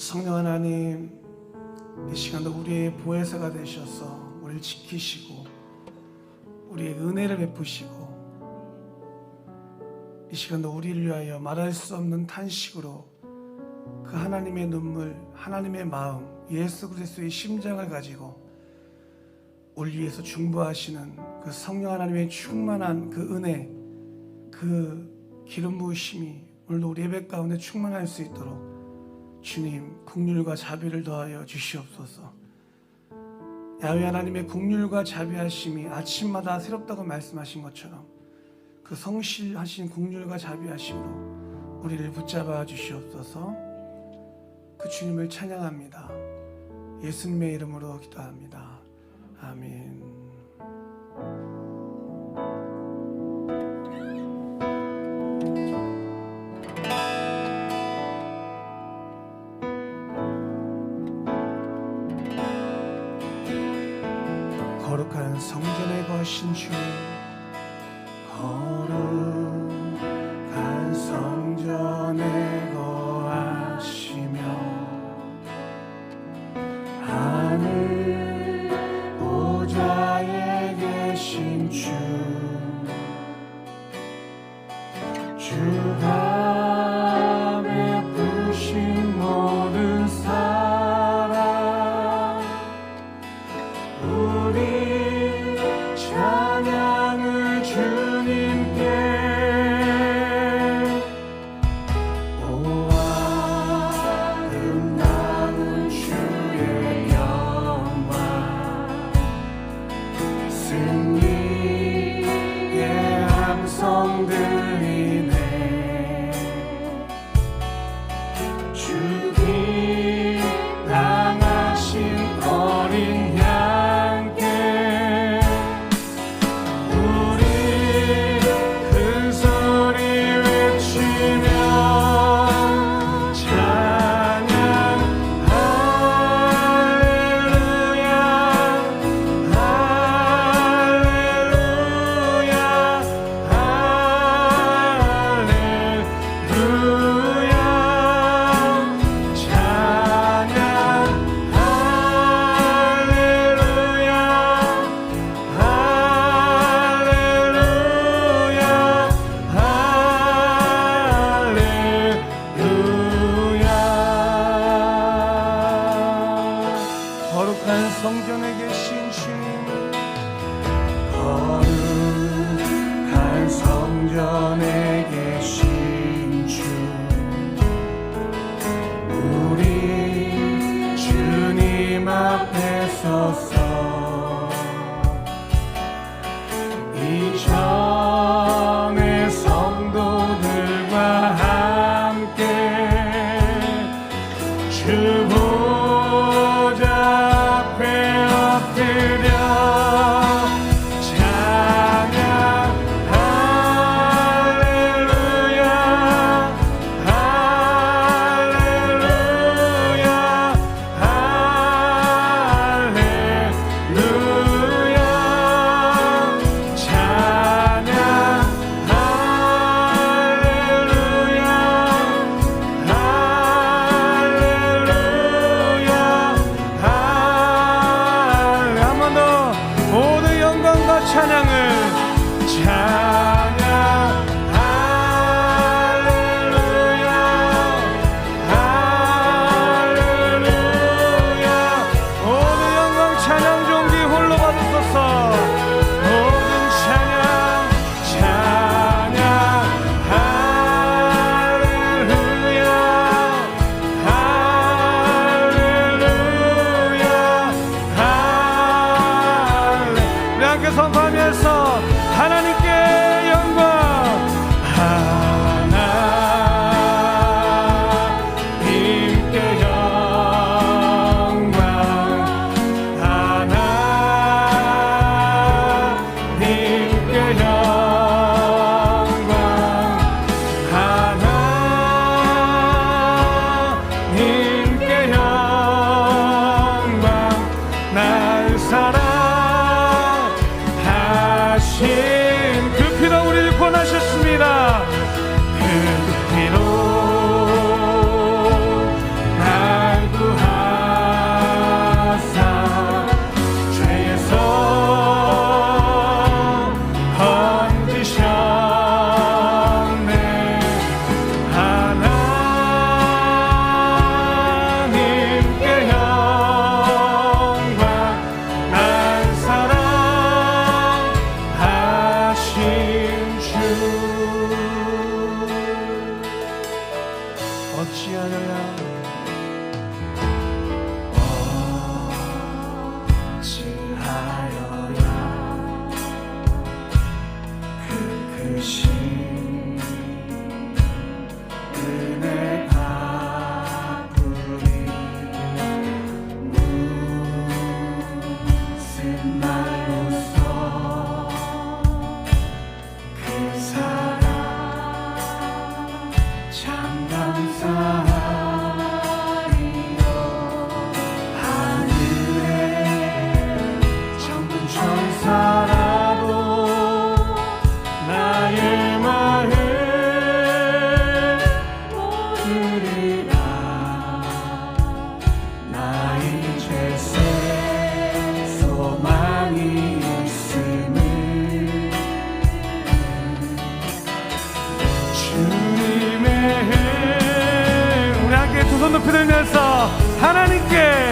성령 하나님 이 시간도 우리의 보혜사가 되셔서 우리를 지키시고 우리의 은혜를 베푸시고 이 시간도 우리를 위하여 말할 수 없는 탄식으로 그 하나님의 눈물, 하나님의 마음, 예수 그리스도의 심장을 가지고 우리 위해서 중보하시는 그 성령 하나님의 충만한 그 은혜, 그 기름 부으심이 오늘도 우리 예배 가운데 충만할 수 있도록 주님 국률과 자비를 더하여 주시옵소서. 야훼 하나님의 국률과 자비하심이 아침마다 새롭다고 말씀하신 것처럼 그 성실하신 국률과 자비하심으로 우리를 붙잡아 주시옵소서. 그 주님을 찬양합니다. 예수님의 이름으로 기도합니다. 아멘. 성전 거룩한 성전에 계신 주님. 거룩한 성전에 계신 주. 우리 주님 앞에 서서 이전의 성도들과 함께 주보 Spirit 하나님께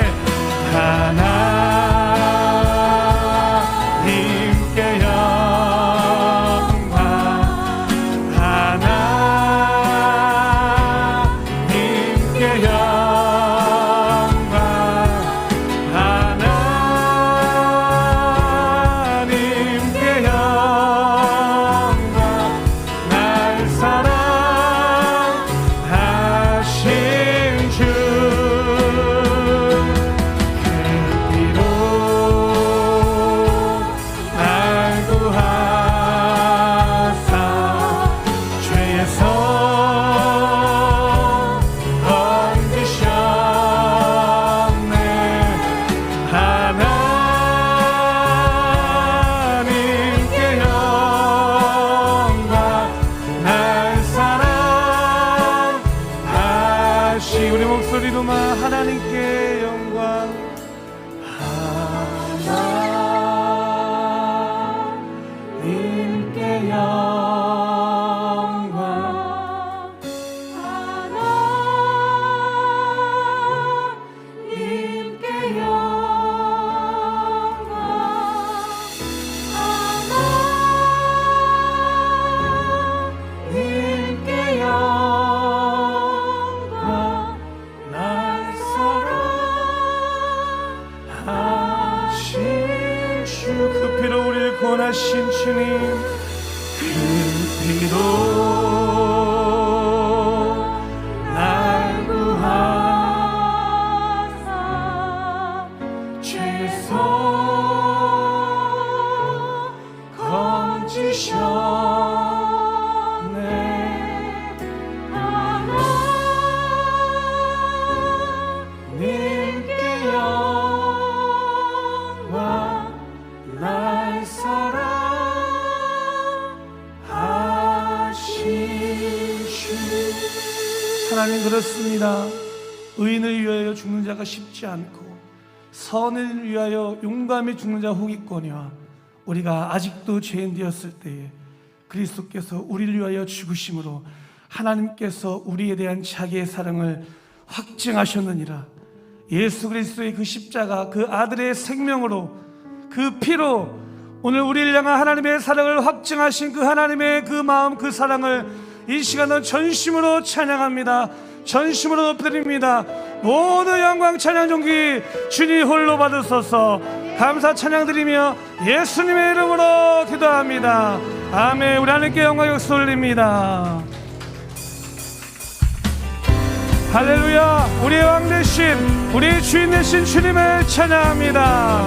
우리 목소리로만 하나님께 영광 구원하신 주님 그 피로 날 구하사 죄에서 건지셨 그렇습니다 의인을 위하여 죽는 자가 쉽지 않고 선을 위하여 용감히 죽는 자 혹있거니와 우리가 아직도 죄인 되었을 때에 그리스도께서 우리를 위하여 죽으심으로 하나님께서 우리에 대한 자기의 사랑을 확증하셨느니라. 예수 그리스도의 그 십자가 그 아들의 생명으로 그 피로 오늘 우리를 향한 하나님의 사랑을 확증하신 그 하나님의 그 마음 그 사랑을 이 시간은 전심으로 찬양합니다 전심으로 높여드립니다. 모든 영광 찬양 존귀 주님 홀로 받으소서. 감사 찬양 드리며 예수님의 이름으로 기도합니다. 아멘. 우리 하나님께 영광 역수 올립니다. 할렐루야. 우리의 왕 대신 우리의 주인 되신 주님을 찬양합니다.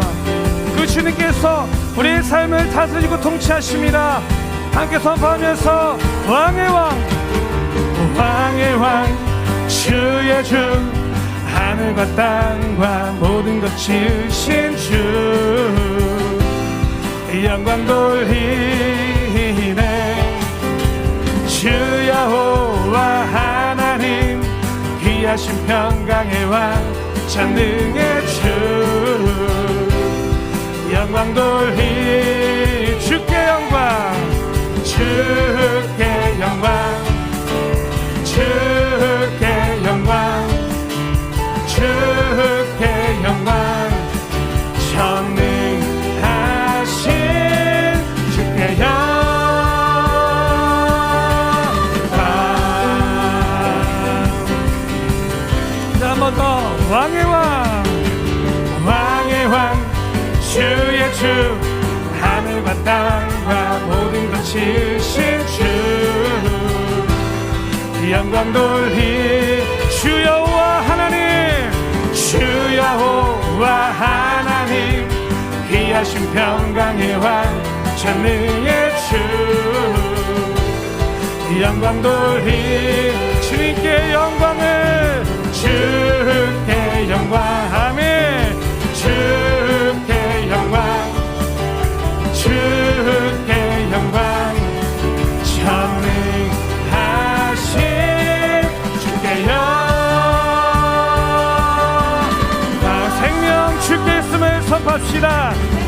그 주님께서 우리의 삶을 다스리고 통치하십니다. 함께 선포하면서 왕의 왕 왕의 왕 주의 주 하늘과 땅과 모든 것 지으신 주. 영광 돌리네. 주 여호와 하나님 귀하신 평강의 왕 전능의 주. 영광 돌리 주께 영광 주께 영광 주 지으신 주 영광 돌리 주 여호와 하나님 주 여호와 하나님 귀하신 평강의 왕 전능의 주 영광 돌리 주님께 영광을 주께 영광 아멘 주께 영광 주 합시다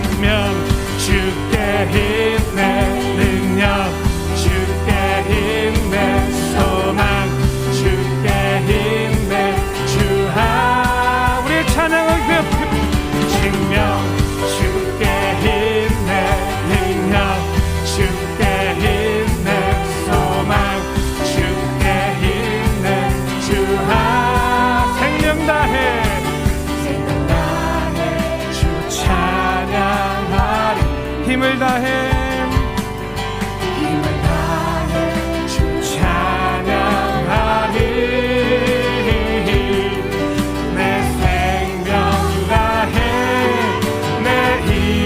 here.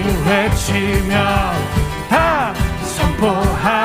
외치며 다 선포하.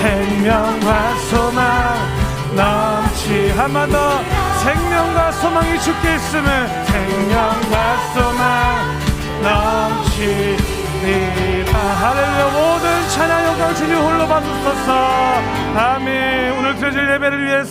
생명과 소망 넘치 한 번 더. 생명과 소망이 죽게 있음을 생명과 소망 넘치리라 할렐루야. 모든 찬양 영광 주님 홀로 받으소서. 아멘. 오늘 드려질 예배를 위해서